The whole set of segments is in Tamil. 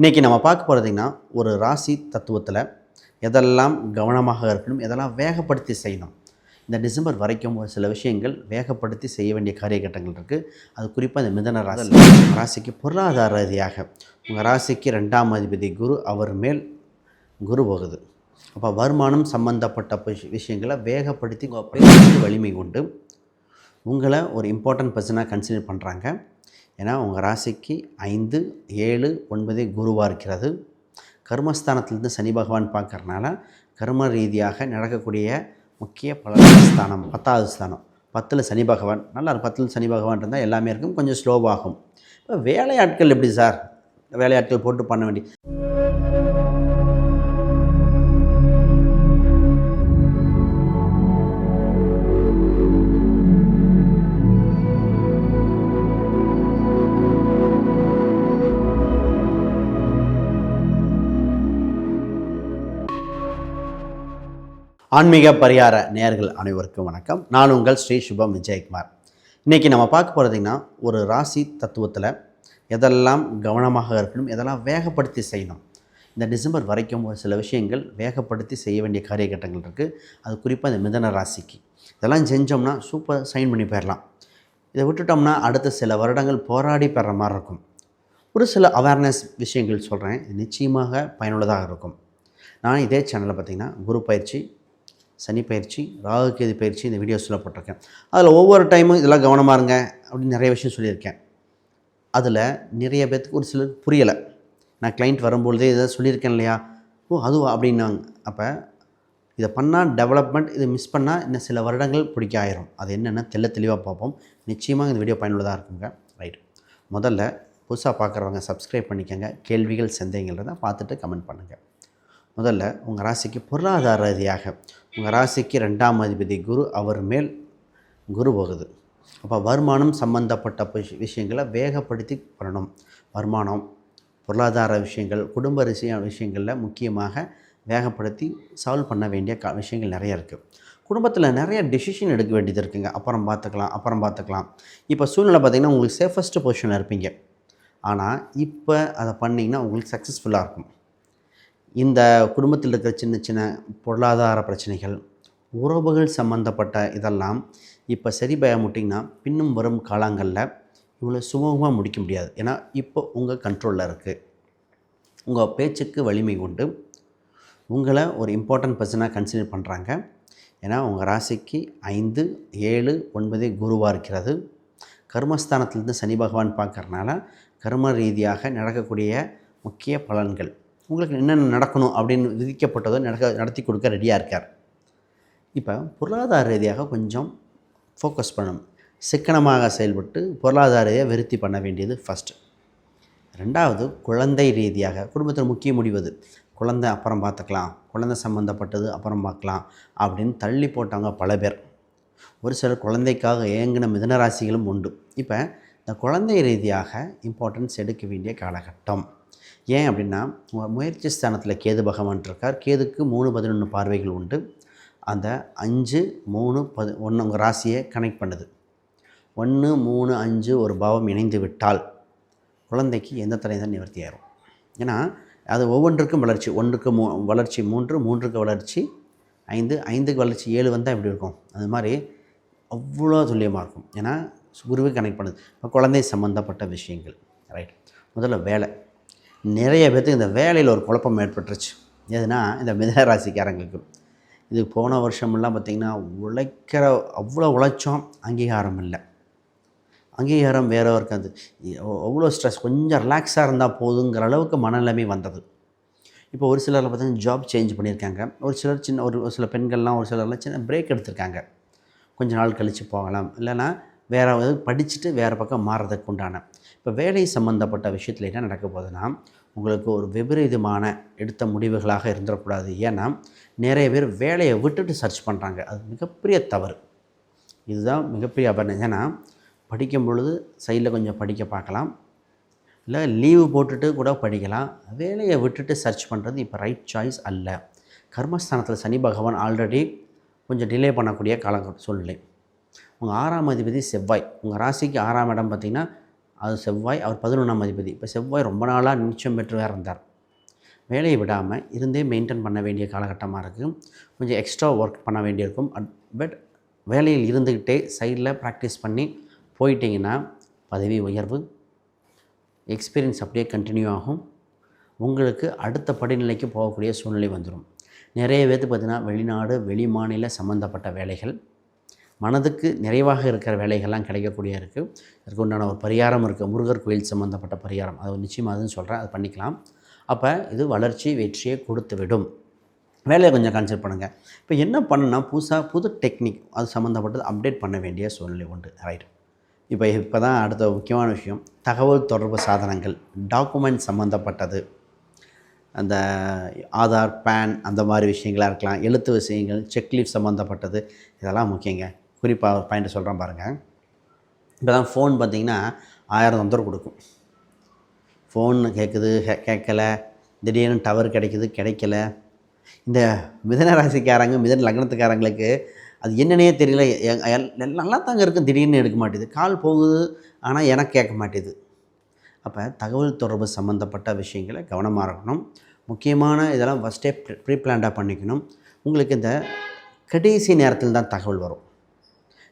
இன்றைக்கி நம்ம பார்க்க போகிறதுங்கன்னா ஒரு ராசி தத்துவத்தில் எதெல்லாம் கவனமாக இருக்கணும் எதெல்லாம் வேகப்படுத்தி செய்யணும். இந்த டிசம்பர் வரைக்கும் ஒரு சில விஷயங்கள் வேகப்படுத்தி செய்ய வேண்டிய காரியகட்டங்கள் இருக்குது அது குறிப்பாக இந்த மிதன ராசி. ராசிக்கு பொருளாதார ரீதியாக உங்கள் ராசிக்கு ரெண்டாம் அதிபதி குரு அவர் மேல் குரு போகுது. அப்போ வருமானம் சம்பந்தப்பட்ட விஷயங்களை வேகப்படுத்தி வலிமை கொண்டு உங்களை ஒரு இம்பார்ட்டன்ட் பர்சனாக கன்சிடர் பண்ணுறாங்க ஏன்னா உங்கள் ராசிக்கு ஐந்து ஏழு ஒன்பதே குருவாக இருக்கிறது. கர்மஸ்தானத்திலிருந்து சனி பகவான் பார்க்கறனால கர்ம ரீதியாக நடக்கக்கூடிய முக்கிய பல ஸ்தானம் பத்தாவது ஸ்தானம். பத்தில் சனி பகவான். நல்லா பத்தில் சனி பகவான் இருந்தால் எல்லாமே இருக்கும். கொஞ்சம் ஸ்லோவாகும் இப்போ வேலையாட்கள் எப்படி சார்? வேலையாட்கள் போட்டு பண்ண வேண்டிய ஆன்மீக பரிகார நேயர்கள் அனைவருக்கும் வணக்கம். நான் உங்கள் ஸ்ரீ சுபம் விஜயகுமார். இன்றைக்கி நம்ம பார்க்க போகிறதுங்கன்னா ஒரு ராசி தத்துவத்தில் எதெல்லாம் கவனமாக இருக்கணும் எதெல்லாம் வேகப்படுத்தி செய்யணும். இந்த டிசம்பர் வரைக்கும் ஒரு சில விஷயங்கள் வேகப்படுத்தி செய்ய வேண்டிய காரியகட்டங்கள் இருக்குது அது குறிப்பாக இந்த மிதன ராசிக்கு. இதெல்லாம் செஞ்சோம்னா சூப்பர் சைன் பண்ணி போயிடலாம் இதை விட்டுட்டோம்னா அடுத்த சில வருடங்கள் போராடி பெற மாதிரி இருக்கும். ஒரு சில அவேர்னஸ் விஷயங்கள் சொல்கிறேன் நிச்சயமாக பயனுள்ளதாக இருக்கும். நான் இதே சேனலில் பார்த்தீங்கன்னா குரு பயிற்சி சனி பயிற்சி ராகுகேது பயிற்சி இந்த வீடியோஸில் போட்டிருக்கேன். அதில் ஒவ்வொரு டைமும் இதெல்லாம் கவனமாக இருங்க அப்படின்னு நிறைய விஷயம் சொல்லியிருக்கேன். அதில் நிறைய பேர்த்துக்கு ஒரு சிலர் புரியலை. நான் கிளைண்ட் வரும்பொழுதே இதை சொல்லியிருக்கேன் இல்லையா? ஓ அதுவா? அப்படின்னாங்க. அப்போ இதை பண்ணால் டெவலப்மெண்ட் இதை மிஸ் பண்ணால் இன்னும் சில வருடங்கள் பிடிக்க ஆயிரும். அது என்னென்ன தெள்ள தெளிவாக பார்ப்போம். நிச்சயமாக இந்த வீடியோ பயனுள்ளதாக இருக்குங்க. ரைட் முதல்ல புதுசாக பார்க்குறவங்க சப்ஸ்கிரைப் பண்ணிக்கோங்க. கேள்விகள் சந்தேகங்கள் பார்த்துட்டு கமெண்ட் பண்ணுங்கள் முதல்ல உங்கள் ராசிக்கு பொருளாதார ரீதியாக உங்கள் ராசிக்கு ரெண்டாம் அதிபதி குரு அவர் மேல் குரு போகுது. அப்போ வருமானம் சம்பந்தப்பட்ட விஷயங்களை வேகப்படுத்தி பண்ணணும் வருமானம் பொருளாதார விஷயங்கள் குடும்ப விஷய விஷயங்களில் முக்கியமாக வேகப்படுத்தி சால்வ் பண்ண வேண்டிய க விஷயங்கள் நிறைய இருக்குது குடும்பத்தில் நிறைய டெசிஷன் எடுக்க வேண்டியது இருக்குங்க. அப்புறம் பார்த்துக்கலாம் அப்புறம் பார்த்துக்கலாம். இப்போ சூழ்நிலை பார்த்திங்கன்னா உங்களுக்கு சேஃபஸ்ட்டு பொசிஷனில் இருப்பீங்க. ஆனால் இப்போ அதை பண்ணிங்கன்னா உங்களுக்கு சக்ஸஸ்ஃபுல்லாக இருக்கும். இந்த குடும்பத்தில் இருக்கிற சின்ன சின்ன பொருளாதார பிரச்சனைகள் உறவுகள் சம்மந்தப்பட்ட இதெல்லாம் இப்போ சரி பயமுட்டிங்கன்னா பின்னும் வரும் காலங்களில் இவ்வளோ சுமூகமாக முடிக்க முடியாது. ஏன்னா இப்போ உங்கள் கண்ட்ரோலில் இருக்குது உங்கள் பேச்சுக்கு வலிமை உண்டு. உங்களை ஒரு இம்பார்ட்டன்ட் பர்சனாக கன்சிடர் பண்ணுறாங்க ஏன்னா உங்கள் ராசிக்கு ஐந்து ஏழு ஒன்பது குருவாக இருக்கிறது. கர்மஸ்தானத்திலிருந்து சனி பகவான் பார்க்கறனால கர்ம ரீதியாக நடக்கக்கூடிய முக்கிய பலன்கள். உங்களுக்கு என்னென்ன நடக்கணும் அப்படின்னு விதிக்கப்பட்டதோ நடக்க நடத்தி கொடுக்க ரெடியாக இருக்கார். இப்போ பொருளாதார ரீதியாக கொஞ்சம் ஃபோக்கஸ் பண்ணணும். சிக்கனமாக செயல்பட்டு பொருளாதார ரீதியாக விருத்தி பண்ண வேண்டியது ஃபஸ்ட்டு ரெண்டாவது குழந்தை ரீதியாக குடும்பத்தில் முக்கிய முடிவது குழந்தை அப்புறம் பார்த்துக்கலாம். குழந்தை சம்மந்தப்பட்டது அப்புறம் பார்க்கலாம் அப்படின்னு தள்ளி போட்டவங்க பல பேர். ஒரு சிலர் குழந்தைக்காக ஏங்கின மிதனராசிகளும் உண்டு. இப்போ இந்த குழந்தை ரீதியாக இம்பார்ட்டன்ஸ் எடுக்க வேண்டிய காலகட்டம். ஏன் அப்படின்னா முயற்சி ஸ்தானத்தில் கேது பகவான் இருக்கார். கேதுக்கு மூணு பதினொன்று பார்வைகள் உண்டு. அந்த அஞ்சு மூணு பது ஒன்று உங்கள் ராசியை கனெக்ட் பண்ணுது. ஒன்று மூணு அஞ்சு ஒரு பாவம் இணைந்து விட்டால் குழந்தைக்கு எந்த தடையும் தான் நிவர்த்தி ஆயிரும். ஏன்னா அது ஒவ்வொன்றுக்கும் வளர்ச்சி. ஒன்றுக்கு மூ வளர்ச்சி மூன்று மூன்றுக்கு வளர்ச்சி ஐந்து ஐந்துக்கு வளர்ச்சி ஏழு வந்தால் எப்படி இருக்கும்? அது மாதிரி அவ்வளோ துல்லியமாக இருக்கும். ஏன்னா குருவே கனெக்ட் பண்ணுது. இப்போ குழந்தை சம்மந்தப்பட்ட விஷயங்கள் ரைட் முதல்ல வேலை. நிறைய பேர்த்துக்கு இந்த வேலையில் ஒரு குழப்பம் ஏற்பட்டுருச்சு. எதுனா இந்த மிதன ராசிக்காரங்களுக்கு. இது போன வருஷமெல்லாம் பார்த்திங்கன்னா உழைக்கிற அவ்வளோ உழைச்சோம் அங்கீகாரம் இல்லை. அங்கீகாரம் வேற இருக்காது அவ்வளோ ஸ்ட்ரெஸ் கொஞ்சம் ரிலாக்ஸாக இருந்தால் போதுங்கிற அளவுக்கு மனநிலைமை வந்தது. இப்போ ஒரு சிலரில் பார்த்தீங்கன்னா ஜாப் சேஞ்ச் பண்ணியிருக்காங்க. ஒரு சிலர் சின்ன ஒரு சில பெண்கள்லாம் ஒரு சிலர்லாம் சின்ன பிரேக் எடுத்திருக்காங்க. கொஞ்ச நாள் கழித்து போகலாம். இல்லைன்னா வேறு படிச்சுட்டு வேறு பக்கம் மாறுறதுக்கு உண்டான இப்போ வேலை சம்மந்தப்பட்ட விஷயத்தில் என்ன நடக்க போகுதுன்னா உங்களுக்கு ஒரு விபரீதமான எடுத்த முடிவுகளாக இருந்துடக்கூடாது. ஏன்னா நிறைய பேர் வேலையை விட்டுட்டு சர்ச் பண்ணுறாங்க அது மிகப்பெரிய தவறு. இதுதான் மிகப்பெரிய அபர்ணம் ஏன்னா படிக்கும் பொழுது சைடில் கொஞ்சம் படிக்க பார்க்கலாம். இல்லை லீவு போட்டுட்டு கூட படிக்கலாம். வேலையை விட்டுட்டு சர்ச் பண்ணுறது இப்போ ரைட் சாய்ஸ் அல்ல. கர்மஸ்தானத்தில் சனி பகவான் ஆல்ரெடி கொஞ்சம் டிலே பண்ணக்கூடிய கால சூழ்நிலை. உங்கள் ஆறாம் அதிபதி செவ்வாய். உங்கள் ராசிக்கு ஆறாம் இடம் பார்த்திங்கன்னா அது செவ்வாய் அவர் பதினொன்றாம் அதிபதி. இப்போ செவ்வாய் ரொம்ப நாளாக நிச்சயம் பெற்று வேறு இருந்தார். வேலையை விடாமல் இருந்தே மெயின்டைன் பண்ண வேண்டிய காலகட்டமாக இருக்குது கொஞ்சம் எக்ஸ்ட்ரா ஒர்க் பண்ண வேண்டியிருக்கும். பட் வேலையில் இருந்துக்கிட்டே சைடில் ப்ராக்டிஸ் பண்ணி போயிட்டிங்கன்னா பதவி உயர்வு எக்ஸ்பீரியன்ஸ் அப்படியே கண்டினியூ ஆகும். உங்களுக்கு அடுத்த படிநிலைக்கு போகக்கூடிய சூழ்நிலை வந்துடும் நிறைய பேர்த்து பார்த்திங்கன்னா வெளிநாடு வெளி மாநில சம்மந்தப்பட்ட வேலைகள் மனதுக்கு நிறைவாக இருக்கிற வேலைகள்லாம் கிடைக்கக்கூடிய இருக்குது அதுக்கு உண்டான ஒரு பரிகாரம் இருக்குது முருகர் கோயில் சம்மந்தப்பட்ட பரிகாரம். அது நிச்சயமாக அதுன்னு சொல்கிறேன் அது பண்ணிக்கலாம். அப்போ இது வளர்ச்சி வெற்றியை கொடுத்து விடும். வேலையை கொஞ்சம் கன்சிடர் பண்ணுங்கள் இப்போ என்ன பண்ணுன்னா புதுசாக புது டெக்னிக் அது சம்மந்தப்பட்டது அப்டேட் பண்ண வேண்டிய சூழ்நிலை உண்டு. ரைட் இப்போ இப்போ தான் அடுத்த முக்கியமான விஷயம். தகவல் தொடர்பு சாதனங்கள் டாக்குமெண்ட் சம்மந்தப்பட்டது அந்த ஆதார் பேன் அந்த மாதிரி விஷயங்களாக இருக்கலாம். எழுத்து விஷயங்கள் செக்லீஃப் சம்மந்தப்பட்டது இதெல்லாம் முக்கியங்க. குறிப்பாக ஒரு பாயிண்ட் சொல்கிறேன் பாருங்கள் இப்போ தான் ஃபோன் பார்த்தீங்கன்னா ஆயிரம் தொந்தரவு கொடுக்கும். ஃபோன் கேட்குது கே- கேட்கல. திடீர்னு டவர் கிடைக்குது கிடைக்கல. இந்த மிதன ராசிக்காரங்க மிதன லக்னத்துக்காரங்களுக்கு அது என்னன்னே தெரியல. நல்லா தாங்க இருக்கும். திடீர்னு எடுக்க மாட்டேது. கால் போகுது ஆனால் எனக்கு கேட்க மாட்டேது. அப்போ தகவல் தொடர்பு சம்மந்தப்பட்ட விஷயங்களை கவனமாக இருக்கணும். முக்கியமான இதெல்லாம் ஃபஸ்ட்டே ப்ரீ பிளான்டாக பண்ணிக்கணும். உங்களுக்கு இந்த கடைசி நேரத்தில் தான் தகவல் வரும்.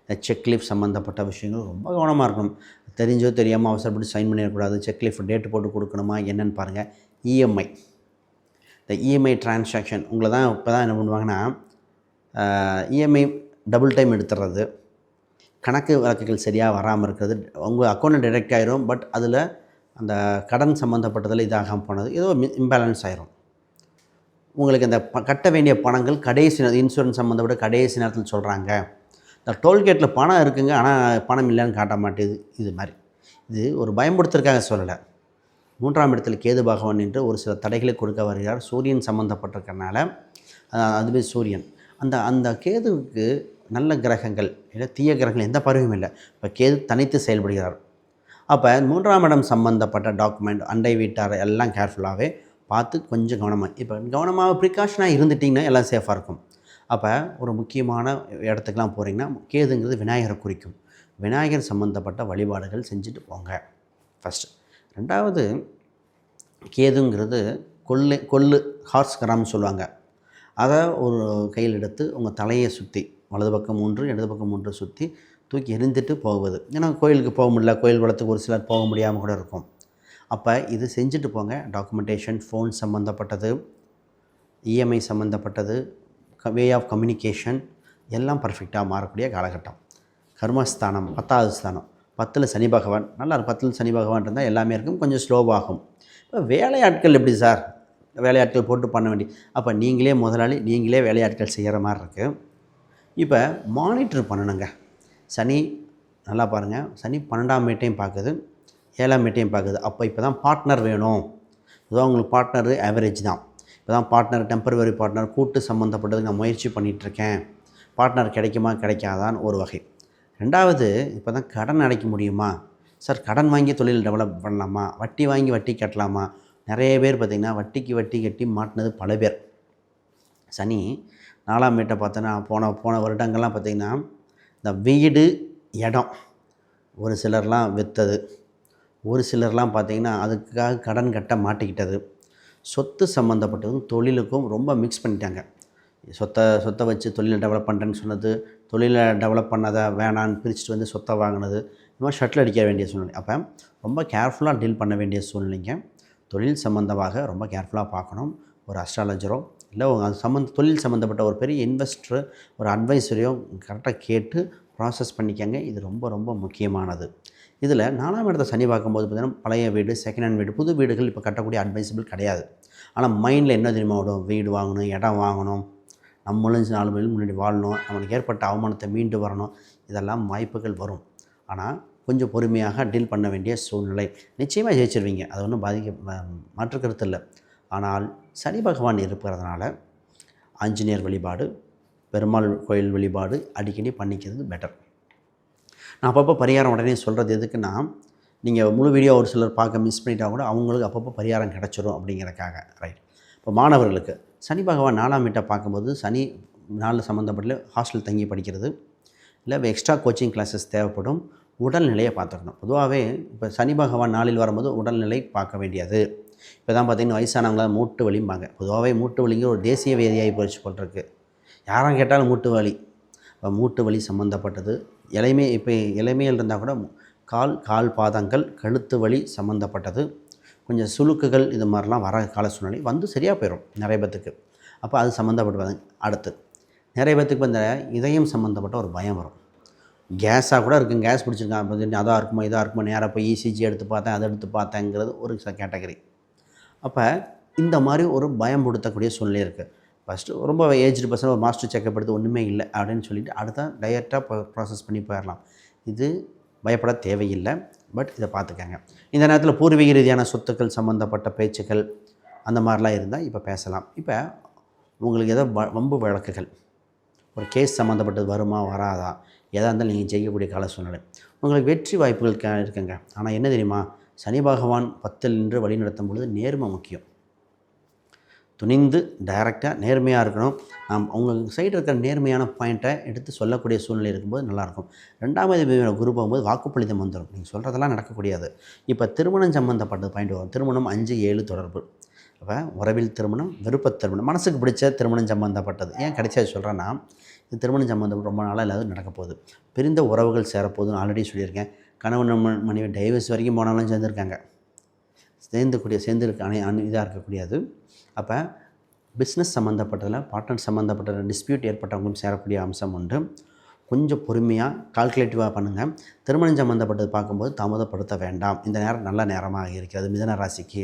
இந்த செக்லீஃப் சம்மந்தப்பட்ட விஷயங்கள் ரொம்ப கவனமாக இருக்கணும். தெரிஞ்சோ தெரியாமல் அவசரப்பட்டு சைன் பண்ணிடக்கூடாது. செக்லீஃப் டேட்டு போட்டு கொடுக்கணுமா? என்னன்னு பாருங்கள் இஎம்ஐ இந்த இஎம்ஐ டிரான்சாக்ஷன் உங்களை தான் இப்போ தான் என்ன பண்ணுவாங்கன்னா இஎம்ஐ டபுள் டைம் எடுத்துடுறது கணக்கு வழக்குகள் சரியாக வராமல் இருக்கிறது. உங்கள் அக்கௌண்ட் டிடெக்ட் ஆகிரும் பட் அதில் அந்த கடன் சம்மந்தப்பட்டதில் இதாகாமல் போனது. ஏதோ இம்பேலன்ஸ் ஆயிரும். உங்களுக்கு அந்த கட்ட வேண்டிய பணங்கள் கடைசி இன்சூரன்ஸ் சம்மந்தப்பட்ட கடைசி நேரத்தில் சொல்கிறாங்க இந்த டோல்கேட்டில் பணம் இருக்குங்க ஆனால் பணம் இல்லைன்னு காட்ட மாட்டேது. இது மாதிரி. இது ஒரு பயன்படுத்துறதுக்காக சொல்லலை. மூன்றாம் இடத்தில் கேது பகவான் என்று ஒரு சில தடைகளை கொடுக்க வருகிறார். சூரியன் சம்மந்தப்பட்டிருக்கறனால அதுவே சூரியன். அந்த அந்த கேதுவுக்கு நல்ல கிரகங்கள் இல்லை தீய கிரகங்கள் எந்த பருவமும் இல்லை. இப்போ கேது தனித்து செயல்படுகிறார். அப்போ மூன்றாம் இடம் சம்மந்தப்பட்ட டாக்குமெண்ட் அண்டை வீட்டார் எல்லாம் கேர்ஃபுல்லாகவே பார்த்து கொஞ்சம் கவனமாக இப்போ கவனமாக ப்ரிகாஷனாக இருந்துட்டிங்கன்னா எல்லாம் சேஃபாக இருக்கும். அப்போ ஒரு முக்கியமான இடத்துக்குலாம் போகிறீங்கன்னா கேதுங்கிறது விநாயகரை குறிக்கும். விநாயகர் சம்மந்தப்பட்ட வழிபாடுகள் செஞ்சுட்டு போங்க. ஃபஸ்ட்டு ரெண்டாவது கேதுங்கிறது கொள்ளு கொள்ளு ஹார்ஸ் கிராம்னு சொல்லுவாங்க. அதை ஒரு கையில் எடுத்து உங்கள் தலையை சுற்றி வலது பக்கம் மூன்று இடது பக்கம் மூன்று சுற்றி தூக்கி எரிந்துட்டு போவது ஏன்னா கோயிலுக்கு போக முடியல கோயில் குளத்துக்கு ஒரு சிலர் போக முடியாமல் கூட இருக்கும். அப்போ இது செஞ்சுட்டு போங்க. டாக்குமெண்டேஷன் ஃபோன் சம்மந்தப்பட்டது இஎம்ஐ சம்மந்தப்பட்டது வே ஆஃப் கம்யூனிகேஷன் எல்லாம் பர்ஃபெக்டாக மாறக்கூடிய காலகட்டம். கர்மஸ்தானம் பத்தாவது ஸ்தானம். பத்தில் சனி பகவான். நல்லா இருக்கும். பத்தில் சனி பகவான் இருந்தால் எல்லாமே இருக்கும். கொஞ்சம் ஸ்லோவாகும் இப்போ வேலையாட்கள் எப்படி சார் வேலையாட்கள் போட்டு பண்ண வேண்டிய அப்போ நீங்களே முதலாளி நீங்களே வேலையாட்கள் செய்கிற மாதிரி இருக்குது இப்போ மானிட்டர் பண்ணணுங்க. சனி நல்லா பாருங்கள் சனி பன்னெண்டாம் மீட்டையும் பார்க்குது ஏழாம் மீட்டையும் பார்க்குது அப்போ இப்போ தான் பார்ட்னர் வேணும். ஏதோ உங்களுக்கு பார்ட்னர் ஆவரேஜ் தான். இப்போ தான் பார்ட்னர் டெம்பரவரி பார்ட்னர் கூட்டு சம்மந்தப்பட்டது நான் முயற்சி பண்ணிகிட்ருக்கேன் பார்ட்னர் கிடைக்குமா கிடைக்காதான்னு ஒரு வகை. ரெண்டாவது இப்போ தான் கடன் அடைக்க முடியுமா? சார் கடன் வாங்கி தொழில் டெவலப் பண்ணலாமா? வட்டி வாங்கி வட்டி கட்டலாமா? நிறைய பேர் பார்த்திங்கன்னா வட்டிக்கு வட்டி கட்டி மாட்டினது பல பேர். சனி நாலாம் வீட்டை பார்த்தோன்னா போன போன வருடங்கள்லாம் பார்த்திங்கன்னா இந்த வீடு இடம் ஒரு சிலர்லாம் விற்றது ஒரு சிலர்லாம் பார்த்திங்கன்னா அதுக்காக கடன் கட்ட மாட்டிக்கிட்டது. சொத்து சம்மந்தப்பட்டதும் தொழிலுக்கும் ரொம்ப மிக்ஸ் பண்ணிட்டாங்க. சொத்தை சொத்தை வச்சு தொழிலை டெவலப் பண்ணுறேன்னு சொன்னது தொழிலை டெவலப் பண்ணதை வேணான்னு பிரிச்சுட்டு வந்து சொத்தை வாங்கினது இந்த மாதிரி ஷட்டில் அடிக்க வேண்டிய சூழ்நிலை. அப்போ ரொம்ப கேர்ஃபுல்லாக டீல் பண்ண வேண்டிய சூழ்நிலைங்க. தொழில் சம்மந்தமாக ரொம்ப கேர்ஃபுல்லாக பார்க்கணும். ஒரு அஸ்ட்ராலஜரோ இல்லை அது சம்மந்த தொழில் சம்மந்தப்பட்ட ஒரு பெரிய இன்வெஸ்டர் ஒரு அட்வைசரையோ கரெக்டாக கேட்டு ப்ராசஸ் பண்ணிக்கங்க. இது ரொம்ப ரொம்ப முக்கியமானது. இதில் நாலாம் இடத்த சனி பார்க்கும்போது பார்த்தீங்கன்னா பழைய வீடு செகண்ட் ஹேண்ட் வீடு புது வீடுகள் இப்போ கட்டக்கூடிய அட்வைசபிள் கிடையாது. ஆனால் மைண்டில் என்ன தெரியுமா விடும் வீடு வாங்கணும் இடம் வாங்கணும். நம்மளும் நாலு பேருக்கு முன்னாடி வாழணும். நம்மளுக்கு ஏற்பட்ட அவமானத்தை மீண்டு வரணும். இதெல்லாம் வாய்ப்புகள் வரும். ஆனால் கொஞ்சம் பொறுமையாக டீல் பண்ண வேண்டிய சூழ்நிலை. நிச்சயமாக ஜெயிச்சிருவீங்க. அது ஒன்றும் பாதிக்க மாற்றுக்கருத்து கருத்து இல்லை. ஆனால் சனி பகவான் இருப்பதனால ஆஞ்சநேயர் வழிபாடு பெருமாள் கோயில் வழிபாடு அடிக்கடி பண்ணிக்கிறது பெட்டர் நான் அப்பப்போ பரிகாரம் உடனே சொல்கிறது எதுக்குன்னா நீங்கள் முழு வீடியோ ஒரு சிலர் பார்க்க மிஸ் பண்ணிட்டா கூட அவங்களுக்கு அப்பப்போ பரிகாரம் கிடச்சிரும் அப்படிங்கிறக்காக ரைட் இப்போ மாணவர்களுக்கு சனி பகவான் நாலாம் வீட்டை பார்க்கும்போது சனி நாலு சம்மந்தப்பட்ட ஹாஸ்டல் தங்கி படிக்கிறது இல்லை எக்ஸ்ட்ரா கோச்சிங் கிளாஸஸ் தேவைப்படும் உடல்நிலையை பார்த்துக்கணும் பொதுவாகவே இப்போ சனி பகவான் நாளில் வரும்போது உடல்நிலை பார்க்க வேண்டியது. இப்போ தான் பார்த்தீங்கன்னா வயசானவங்களாம் மூட்டு வலிம்பாங்க. பொதுவாகவே மூட்டு வலிங்கிற ஒரு தேசிய வேதியாகி போயிடுச்சு போட்டிருக்கு யாரும் கேட்டாலும் மூட்டு வலி. இப்போ மூட்டு வலி சம்மந்தப்பட்டது இளமை இப்போ இளமையில் இருந்தால் கூட கால் கால் பாதங்கள் கழுத்து வலி சம்மந்தப்பட்டது கொஞ்சம் சுழுக்குகள் இது மாதிரிலாம் வர கால சூழ்நிலை வந்து சரியாக போயிடும் நிறைய பேத்துக்கு. அப்போ அது சம்மந்தப்பட்டது அடுத்து நிறைய பேத்துக்கு இந்த இதயம் சம்மந்தப்பட்ட ஒரு பயம் வரும். கேஸாக கூட இருக்கும். கேஸ் பிடிச்சிருக்கான். அதாக இருக்குமோ இதாக இருக்குமோ நேராக போய் இசிஜி எடுத்து பார்த்தேன் அதை எடுத்து பார்த்தேங்கிறது ஒரு கேட்டகரி அப்போ இந்த மாதிரி ஒரு பயம் கொடுத்தக்கூடிய சூழ்நிலை இருக்குது ஃபஸ்ட்டு ரொம்ப ஏஜ்டு பர்சன் ஒரு மாஸ்டர் செக்கப் எடுத்து ஒன்றுமே இல்லை அப்படின்னு சொல்லிவிட்டு அடுத்த டைரெக்டாக ப்ராசஸ் பண்ணி போயிடலாம். இது பயப்பட தேவையில்லை பட் இதை பார்த்துக்கங்க. இந்த நேரத்தில் பூர்வீக ரீதியான சொத்துக்கள் சம்மந்தப்பட்ட பேச்சுக்கள் அந்த மாதிரிலாம் இருந்தால் இப்போ பேசலாம். இப்போ உங்களுக்கு ஏதோ வம்பு வழக்குகள் ஒரு கேஸ் சம்மந்தப்பட்டது வருமா வராதா எதாக இருந்தாலும் நீங்கள் ஜெயிக்கக்கூடிய கால சூழ்நிலை. உங்களுக்கு வெற்றி வாய்ப்புகள் இருக்குங்க. ஆனால் என்ன தெரியுமா? சனி பகவான் பத்தில் நின்று வழிநடத்தும் பொழுது நேர்மை முக்கியம். துணிந்து டைரெக்டாக நேர்மையாக இருக்கணும். நாம் அவங்களுக்கு சைடு இருக்கிற நேர்மையான பாயிண்ட்டை எடுத்து சொல்லக்கூடிய சூழ்நிலை இருக்கும்போது நல்லாயிருக்கும். ரெண்டாவது வீடு குரு போகும்போது வாக்குப்பளிதம் வந்துடும் நீங்கள் சொல்கிறதெல்லாம் நடக்கக்கூடியது. இப்போ திருமணம் சம்மந்தப்பட்டது பாயிண்ட் வரும். திருமணம் அஞ்சு ஏழு தொடர்பு. அப்போ உறவில் திருமணம் விருப்ப திருமணம். மனசுக்கு பிடிச்ச திருமணம் சம்மந்தப்பட்டது ஏன் கடைசியாக சொல்கிறேன்னா இது திருமணம் சம்மந்தப்பட்ட ரொம்ப நாளாக இல்லாத நடக்க போகுது. பிரிந்த உறவுகள் சேரப்போகுதுன்னு ஆல்ரெடி சொல்லியிருக்கேன். கணவன் மனைவி டைவர்ஸ் வரைக்கும் போனாலும் சேர்ந்துருக்காங்க. சேர்ந்துக்கூடிய சேர்ந்துருக்க அணை அணு இதாக இருக்கக்கூடியது. அப்போ பிஸ்னஸ் சம்மந்தப்பட்டதில் பார்ட்னர் சம்மந்தப்பட்ட டிஸ்பியூட் ஏற்பட்டவங்களும் சேரக்கூடிய அம்சம் உண்டு. கொஞ்சம் பொறுமையாக கால்குலேட்டிவாக பண்ணுங்கள் திருமணம் சம்மந்தப்பட்டது பார்க்கும்போது தாமதப்படுத்த வேண்டாம். இந்த நேரம் நல்ல நேரமாக இருக்கிறது. மிதன ராசிக்கு.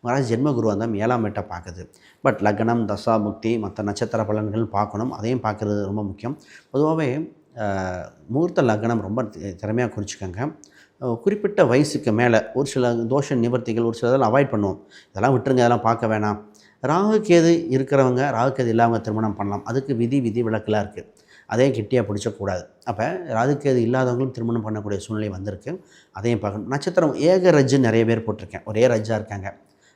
உங்களால் ஜென்ம குரு வந்தால் ஏழாம் வீட்டை பார்க்குது. பட் லக்னம் தசா முக்தி மற்ற நட்சத்திர பலன்கள் பார்க்கணும். அதையும் பார்க்குறது ரொம்ப முக்கியம். பொதுவாகவே முகூர்த்த லக்னம் ரொம்ப திறமையாக குறிச்சிக்கோங்க. குறிப்பிட்ட வயசுக்கு மேலே ஒரு சில தோஷ நிவர்த்திகள் ஒரு சில இதெல்லாம் அவாய்ட் பண்ணுவோம். இதெல்லாம் விட்டுருங்க இதெல்லாம் பார்க்க வேணாம். ராகு கேது இருக்கிறவங்க ராகு கேது இல்லாமல் திருமணம் பண்ணலாம். அதுக்கு விதி விதி விளக்கெலாம் இருக்குது அதையும் கெட்டியாக பிடிச்சக்கூடாது. அப்போ ராகுக்கேது கேது இல்லாதவங்களும் திருமணம் பண்ணக்கூடிய சூழ்நிலை வந்திருக்கு. அதையும் பார்க்கணும். நட்சத்திரம் ஏக ரஜ்ஜு நிறைய பேர் போட்டிருக்கேன். ஒரே ரஜ்ஜாக இருக்காங்க.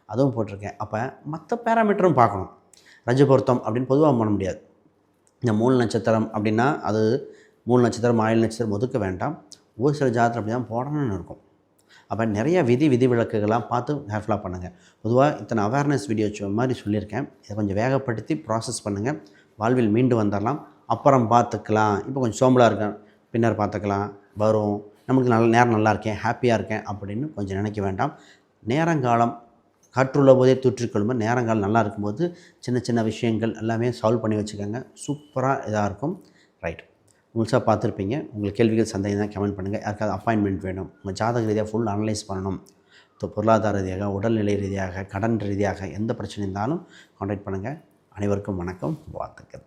அதுவும் போட்டிருக்கேன். அப்போ மற்ற பேராமீட்டரும் பார்க்கணும். ரஜ்ஜு பொருத்தம் அப்படின்னு பொதுவாக பண்ண முடியாது. இந்த மூல நட்சத்திரம் அப்படின்னா அது மூல நட்சத்திரம் ஆயுள் நட்சத்திரம் ஒதுக்க வேண்டாம். ஒரு சில ஜாதகம் அப்படி தான் போடணும்னு இருக்கும். அப்போ நிறைய விதி விதிவிலக்குகள்லாம் பார்த்து கேர்ஃபுல்லாக பண்ணுங்கள் பொதுவாக இத்தனை அவேர்னஸ் வீடியோ மாதிரி சொல்லியிருக்கேன். இதை கொஞ்சம் வேகப்படுத்தி ப்ராசஸ் பண்ணுங்கள் வாழ்வில் மீண்டு வந்துடலாம் அப்புறம் பார்த்துக்கலாம். இப்போ கொஞ்சம் சோம்பலாக இருக்கேன். பின்னர் பார்த்துக்கலாம். வரும். நமக்கு நல்ல நேரம் நல்லா இருக்கேன். ஹாப்பியாக இருக்கேன் அப்படின்னு கொஞ்சம் நினைக்க வேண்டாம். நேரங்காலம் காற்றுள்ள போதே தூற்றிக்கொள்ளும்போது நேரங்காலம் நல்லா இருக்கும்போது சின்ன சின்ன விஷயங்கள் எல்லாமே சால்வ் பண்ணி வச்சுக்கோங்க. சூப்பராக இதாக இருக்கும். ரைட் முழுசாக பார்த்துருப்பீங்க. உங்களுக்கு கேள்விகள் சந்தேகம் தான் கமெண்ட் பண்ணுங்கள் யாருக்காவது அப்பாயின்மெண்ட் வேணும் உங்கள் ஜாதக ரீதியாக ஃபுல் அனலைஸ் பண்ணணும். இப்போ பொருளாதார ரீதியாக உடல்நிலை ரீதியாக கடன் ரீதியாக எந்த பிரச்சனை இருந்தாலும் காண்டாக்ட் பண்ணுங்கள் அனைவருக்கும் வணக்கம். வாழ்த்துக்கள்.